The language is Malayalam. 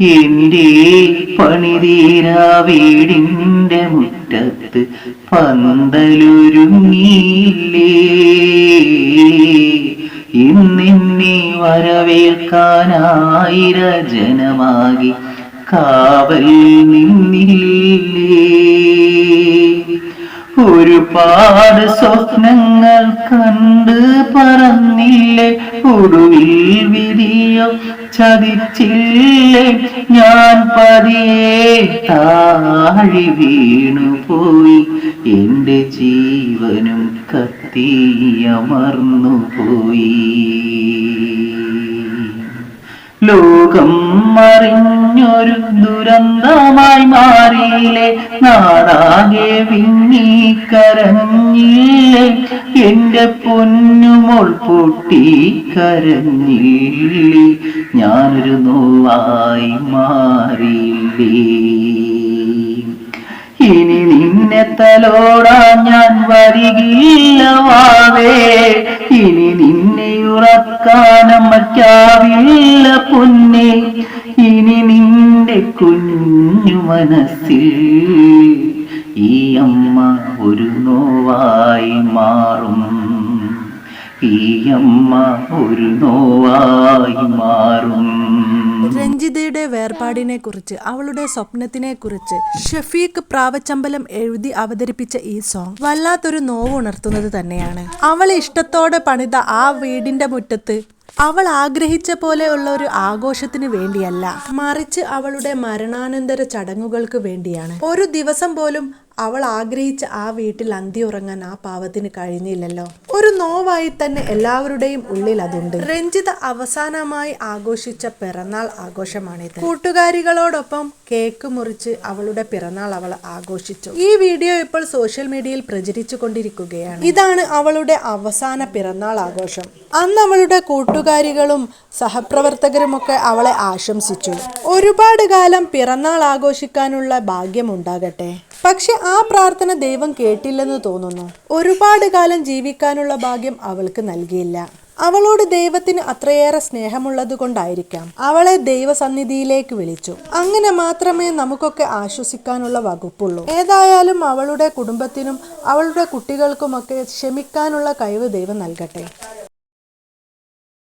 എന്റെ പണിതീരാ വീടിന്റെ മുറ്റത്ത് പന്തലൊരുങ്ങിയില്ലേ? ഇന്നിന്നെ വരവേൽക്കാനായിര ജനമാകി കാവൽ നിന്നില്ലേ? ഒരുപാട് സ്വപ്നങ്ങൾ കണ്ട് പറന്നില്ലേ? ഒടുവിൽ വിധിയോ ചതിച്ചില്ലേ? ഞാൻ പതിയെ താഴി വീണുപോയി. എന്റെ ജീവനും കത്തിയമർന്നു പോയി ലോകം ദുരന്തമായി മാറിയില്ലേ നാടാകെ വിങ്ങിക്കരഞ്ഞില്ലേ എന്റെ പൊന്നുമോൾ പൊട്ടി കരഞ്ഞില്ലേ ഞാനൊരു നോവായി മാറിയില്ലേ? ഇനി നിന്നെ തലോടാ ഞാൻ വരികില്ല വാവേ. ഇനി നിന്നെ ഉറക്കാനമ്മയ്ക്കാവില്ല പൊന്നേ. നിന്റെ കുഞ്ഞു മനസ്സിൽ. ഈ അമ്മ ഒരു നോവായി മാറും. ഈ അമ്മ ഒരു നോവായി മാറും. രഞ്ജിതയുടെ വേർപാടിനെ കുറിച്ച് അവളുടെ സ്വപ്നത്തിനെ കുറിച്ച് ഷഫീഖ് പ്രാവച്ചമ്പലം എഴുതി അവതരിപ്പിച്ച ഈ സോങ് വല്ലാത്തൊരു നോവ് ഉണർത്തുന്നത് തന്നെയാണ്. അവൾ ഇഷ്ടത്തോടെ പണിത ആ വീടിന്റെ മുറ്റത്ത് അവൾ ആഗ്രഹിച്ച പോലെയുള്ള ഒരു ആഘോഷത്തിന് വേണ്ടിയല്ല മറിച്ച് അവളുടെ മരണാനന്തര ചടങ്ങുകൾക്ക് വേണ്ടിയാണ്. ഒരു ദിവസം പോലും അവൾ ആഗ്രഹിച്ച ആ വീട്ടിൽ അന്തി ഉറങ്ങാൻ ആ പാവത്തിന് കഴിഞ്ഞില്ലല്ലോ. ഒരു നോവായി തന്നെ എല്ലാവരുടെയും ഉള്ളിൽ അതുണ്ട്. രഞ്ജിത അവസാനമായി ആഘോഷിച്ച പിറന്നാൾ ആഘോഷമാണിത്. കൂട്ടുകാരികളോടൊപ്പം കേക്ക് മുറിച്ച് അവളുടെ പിറന്നാൾ അവൾ ആഘോഷിച്ചു. ഈ വീഡിയോ ഇപ്പോൾ സോഷ്യൽ മീഡിയയിൽ പ്രചരിച്ചു കൊണ്ടിരിക്കുകയാണ്. ഇതാണ് അവളുടെ അവസാന പിറന്നാൾ ആഘോഷം. അന്ന് അവളുടെ കൂട്ടുകാരികളും സഹപ്രവർത്തകരുമൊക്കെ അവളെ ആശംസിച്ചു. ഒരുപാട് കാലം പിറന്നാൾ ആഘോഷിക്കാനുള്ള ഭാഗ്യം ഉണ്ടാകട്ടെ. പക്ഷെ ആ പ്രാർത്ഥന ദൈവം കേട്ടില്ലെന്ന് തോന്നുന്നു. ഒരുപാട് കാലം ജീവിക്കാനുള്ള ഭാഗ്യം അവൾക്ക് നൽകിയില്ല. അവളോട് ദൈവത്തിന് അത്രയേറെ സ്നേഹമുള്ളത് കൊണ്ടായിരിക്കാം. അവളെ ദൈവസന്നിധിയിലേക്ക് വിളിച്ചു. അങ്ങനെ മാത്രമേ നമുക്കൊക്കെ ആശ്വസിക്കാനുള്ള വകുപ്പുള്ളൂ. ഏതായാലും അവളുടെ കുടുംബത്തിനും അവളുടെ കുട്ടികൾക്കുമൊക്കെ ക്ഷമിക്കാനുള്ള കഴിവ് ദൈവം നൽകട്ടെ.